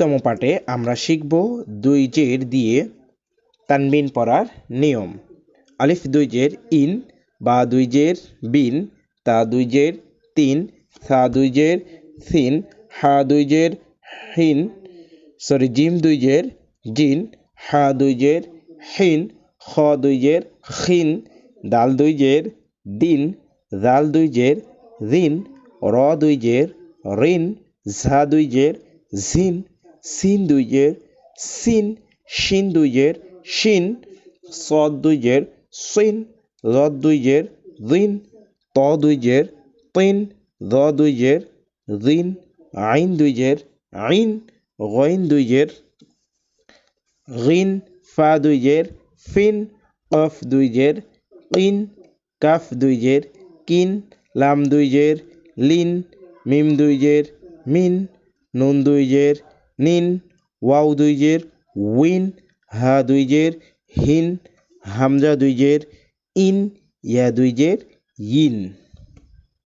তম পাঠে আমরা শিখব দুই জের দিয়ে তানবিন পড়ার নিয়ম আলিফ দুই জের ইন বা দুই জের বিন তা দুই জের তিন সা দুই জের সিন হা দুই জের হিন সরি জিম দুই জের জিন হা দুই জের হিন খ দুই জের খিন দাল দুই জের দিন জাল দুই জের রিন র দুই জের রিন ঝা দুই জের ঝিন সিন দুই জের সিন শিন দুই জের শিন সদ দুই জের সিন রদ দুই জের রিন ত দুই জের তিন র দুই জের রিন আইন দুই জের আইন গইন দুই জের রিন ফা দুই জের ফিন কফ দুই জের কিন কাফ দুই জের কিন লাম দুই জের লিন মিম দুই জের মিন নুন দুই জের নিন, ওয়াও দুই জের, উইন, হা দুই জের, হিন, হামজা দুই জের, ইন, ইয়া দুই জের, ইন।